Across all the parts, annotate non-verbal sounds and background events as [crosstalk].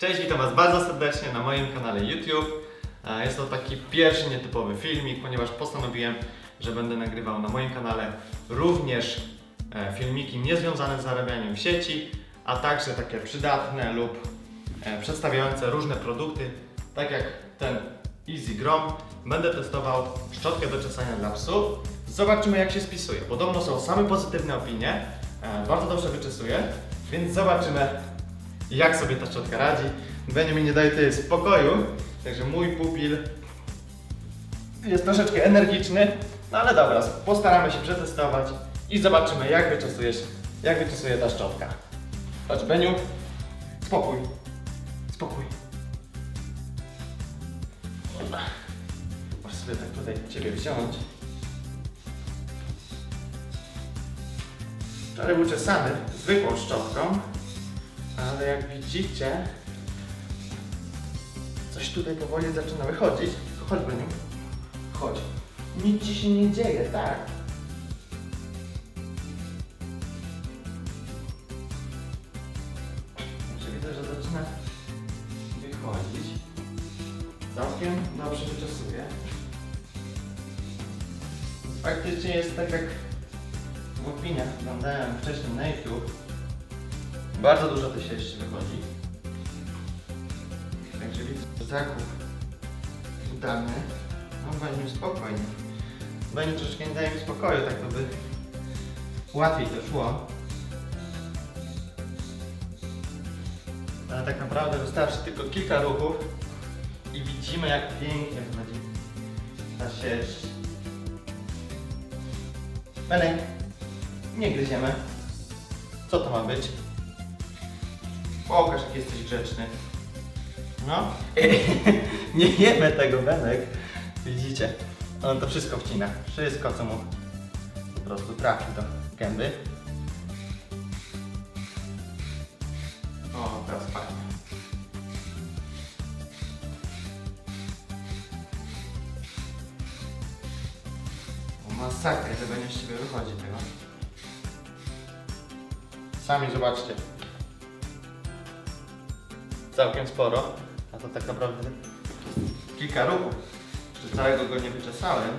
Cześć, witam Was bardzo serdecznie na moim kanale YouTube. E, Jest to taki pierwszy nietypowy filmik, ponieważ postanowiłem, że będę nagrywał na moim kanale również e, filmiki niezwiązane z zarabianiem w sieci, a także takie przydatne lub e, przedstawiające różne produkty, tak jak ten Easy Grom. Będę testował szczotkę do czesania dla psów. Zobaczymy jak się spisuje. Podobno są same pozytywne opinie, bardzo dobrze wyczesuje, więc zobaczymy jak sobie ta szczotka radzi. Benio mi nie daje tutaj spokoju, także mój pupil jest troszeczkę energiczny, no ale dobra, postaramy się przetestować i zobaczymy jak wyczesujesz, jak wyczesuje ta szczotka. Chodź Beniu, spokój, spokój. Dobra, możesz sobie tak tutaj Ciebie wziąć. Wczoraj był czesany zwykłą szczotką, ale jak widzicie, coś tutaj powoli zaczyna wychodzić. Chodź, Beniu. Chodź. Nic ci się nie dzieje, tak? Także widzę, że zaczyna wychodzić. Całkiem dobrze wyczesuje. Faktycznie jest tak jak w opiniach oglądałem wcześniej na YouTube. Bardzo dużo tych jeszcze wychodzi. Także widzę, zakup udany. No Beniu spokojnie. Beniu troszeczkę nie daje mi spokoju, tak to by łatwiej to szło. Ale tak naprawdę wystarczy tylko kilka ruchów i widzimy jak pięknie wychodzi ta sieć. Benek, nie gryziemy. Co to ma być? Pokaż, jak jesteś grzeczny. No. [laughs] nie jemy tego, Benek. Widzicie? On to wszystko wcina. Wszystko, co mu po prostu trafi do gęby. O, teraz fajnie. Masakra, tego nie z ciebie wychodzi tego. Sami zobaczcie. Całkiem sporo, a to tak naprawdę kilka ruchów. Jeszcze całego go nie wyczesałem.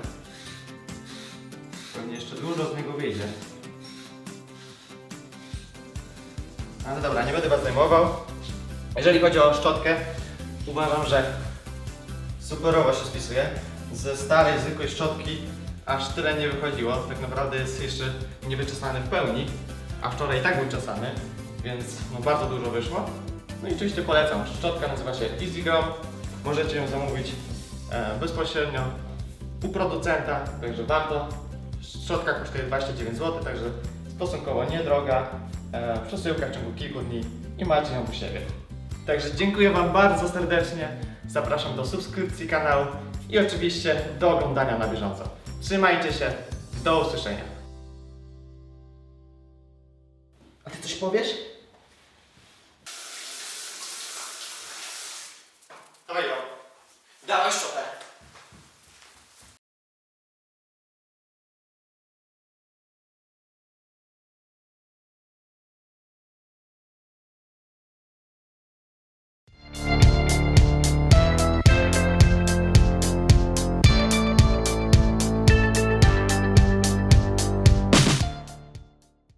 Pewnie jeszcze dużo z niego wyjdzie. Ale dobra, nie będę Was zajmował. Jeżeli chodzi o szczotkę, uważam, że superowo się spisuje. Ze starej, zwykłej szczotki aż tyle nie wychodziło. Tak naprawdę jest jeszcze niewyczesany w pełni, a wczoraj i tak był czesany, więc no bardzo dużo wyszło. No i oczywiście polecam. Szczotka nazywa się Easy Grom. Możecie ją zamówić e, bezpośrednio u producenta, także warto. Szczotka kosztuje 29 zł, także stosunkowo niedroga. E, przesyłkach w ciągu kilku dni i macie ją u siebie. Także dziękuję Wam bardzo serdecznie. Zapraszam do subskrypcji kanału i oczywiście do oglądania na bieżąco. Trzymajcie się, do usłyszenia. A Ty coś powiesz?